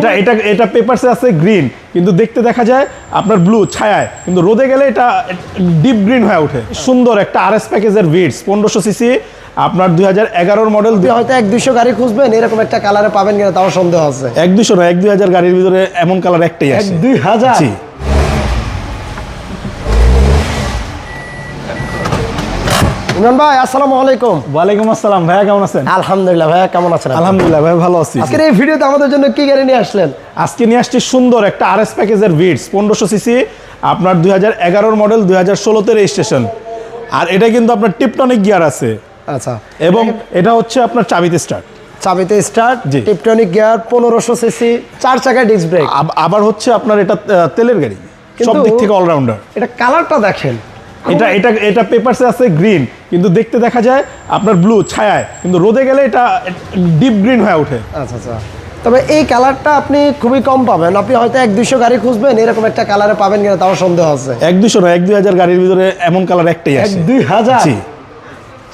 এটা এটা এটা পেপারসে আছে গ্রিন কিন্তু দেখতে দেখা যায় আপনার ব্লু ছায়ায়। কিন্তু রোদে গেলে এটা ডিপ গ্রিন হয়ে ওঠে। সুন্দর একটা আর এস প্যাকেজের ভিডস পনেরোশো সিসি আপনার দুই হাজার এগারোর মডেল হয়তো এক দুইশো গাড়ি খুঁজবেন এরকম একটা কালারে পাবেন কিনা তাও সন্দেহ আছে। এক দুশো না এক দুই হাজার গাড়ির ভিতরে এমন কালার একটাই আছে। দুই হাজার? ইমরান ভাই আসসালামু আলাইকুম। ওয়ালাইকুম আসসালাম ভাইয়া কেমন আছেন? আলহামদুলিল্লাহ ভাইয়া কেমন আছেন আলহামদুলিল্লাহ ভাই ভালো আছি। আজকের এই ভিডিওতে আমাদের জন্য কি গাড়ি নিয়ে আসলেন? আজকে নিয়ে আসছি সুন্দর একটা আরএস প্যাকেজের ভিটস পনেরোশো সিসি আপনার দুই হাজার এগারোর মডেল দুই হাজার ষোলোতে রেজিস্ট্রেশন আর এটা কিন্তু আপনার টিপটনিক গিয়ার আছে। আচ্ছা। এবং এটা হচ্ছে আপনার চাবিতে স্টার্ট চাবিতে স্টার্ট। টিপটনিক গিয়ার পনেরোশো সিসি চার চাকায় ডিস্ক ব্রেক আবার হচ্ছে আপনার এটা তেলের গাড়ি। সব দিক থেকে অলরাউন্ডার এটা কালারটা দেখেন। এটা এটা এটা পেপারসে আছে গ্রিন কিন্তু দেখতে দেখা যায় আপনার ব্লু ছায়ায়। কিন্তু রোদে গেলে এটা ডিপ গ্রিন হয়ে ওঠে। আচ্ছা আচ্ছা। তবে এই কালারটা আপনি খুবই কম পাবেন। আপনি হয়তো এক দুশো গাড়ি খুঁজবেন এরকম একটা কালারে পাবেন কিনা তাও সন্দেহ আছে। এক দুশো না এক দুই হাজার গাড়ির ভিতরে এমন কালার একটাই এক আছে। দুই হাজার?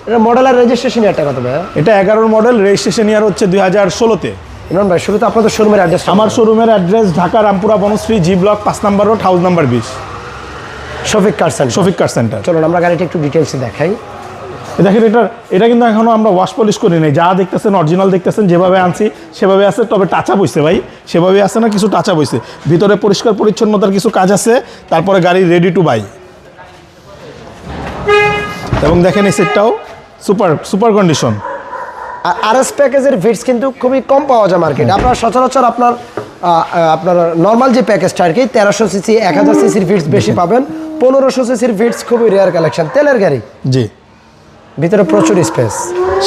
এটা মডেল আর রেজিস্ট্রেশন একটা কথা ভাইয়া? এটা এগারোর মডেল রেজিস্ট্রেশন ইয়ার হচ্ছে দুই হাজার ষোলোতে। ইমরান ভাই শুরুতে আপনাদের শোরুমের অ্যাড্রেস আমার শোরুমের address Dhaka Rampura Banasree G block পাঁচ নাম্বার রোড হাউস নাম্বার বিশ। Shafiq car centre Shafiq car centre চলুন আমরা গাড়িটা একটু ডিটেলসে দেখাই। দেখেন এটা এটা কিন্তু এখনও আমরা ওয়াশ পলিশ করি নাই। যা দেখতেছেন অরিজিনাল দেখতেছেন যেভাবে আনছি সেভাবে আছে তবে টাচা বইছে ভাই। সেভাবে আছে না কিছু টাচা বইছে ভিতরে পরিষ্কার পরিচ্ছন্নতার কিছু কাজ আছে তারপরে গাড়ি রেডি টু বাই এবং দেখেন এই সেটটাও super super condition R S প্যাকেজের ভিটস কিন্তু খুবই কম পাওয়া যায় মার্কেটে আপনার সচরাচর আপনার আপনার নর্মাল যে প্যাকেজটা আর কি তেরোশো সিসি এক হাজার সিসির ভিটস বেশি। পাবেন। পনেরোশো সিসির ভিটস খুবই রেয়ার কালেকশন তেলের গাড়ি। জি। ভিতরে প্রচুর স্পেস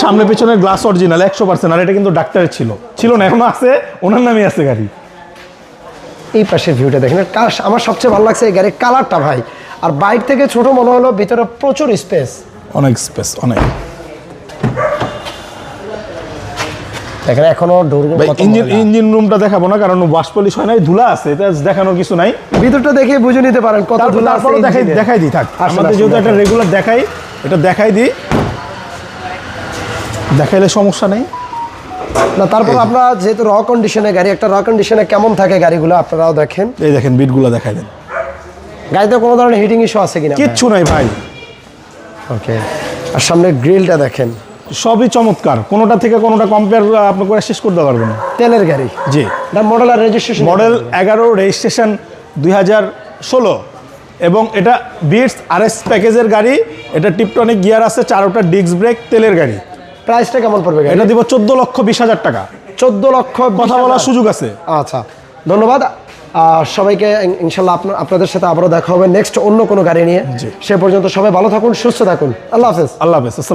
সামনে পেছনে গ্লাস অরিজিনাল একশো পার্সেন্ট আর এটা কিন্তু ডাক্তারের ছিল। ছিল না এখনও আছে ওনার নামে আছে গাড়ি। এই পাশের ভিউটা দেখেন কাশ আমার সবচেয়ে ভালো লাগছে এই গাড়ির কালারটা ভাই। আর বাইক থেকে ছোট মনে হলো ভিতরে প্রচুর স্পেস অনেক স্পেস অনেক। দেখেন এখনও ইঞ্জিন ইঞ্জিন রুমটা দেখাবো না কারণ ওয়াশ পলিশ হয় নাই ধুলা আছে এটা দেখানোর কিছু নাই। ভিতরটা দেখে বুঝে নিতে পারেন কত ধুলা আছে দেখাই দেখাই দিই থাক। আমাদের যেহেতু একটা রেগুলার দেখাই এটা দেখাই দিই। দেখাইলে সমস্যা নেই। না তারপর আপনারা যেহেতু র কন্ডিশনে গাড়ি একটা র কন্ডিশনে কেমন থাকে গাড়িগুলো আপনারাও দেখেন। এই দেখেন বিটগুলো দেখাই দেন। গাড়িতে কোনো ধরনের হিটিং ইস্যু আছে কিনা? কিচ্ছু নাই ভাই। ওকে আর সামনে গ্রিলটা দেখেন। সবই চমৎকার। কোনোটা থেকে কোনোটা কম্পেয়ার আপনি করে শেষ করতে পারবেন তেলের গাড়ি? জি। মডেল আর রেজিস্ট্রেশন মডেল এগারো রেজিস্ট্রেশন দুই হাজার ষোলো। এবং এটা বিটস আর এস প্যাকেজের গাড়ি এটা টিপটনিক গিয়ার আছে চারোটা ডিস্ক ব্রেক তেলের গাড়ি। প্রাইসটা কেমন পড়বে গাড়ি এটা দিব চোদ্দ লক্ষ বিশ হাজার টাকা। চোদ্দ লক্ষ কথা বলার সুযোগ আছে। আচ্ছা ধন্যবাদ। আর সবাইকে ইন- ইনশাল্লাহ আপনা- আপনাদের সাথে আবারও দেখা হবে নেক্সট অন্য কোনো গাড়ি নিয়ে। সে পর্যন্ত সবাই ভালো থাকুন সুস্থ থাকুন। আল্লাহ হাফেজ। আল্লাহ হাফেজ।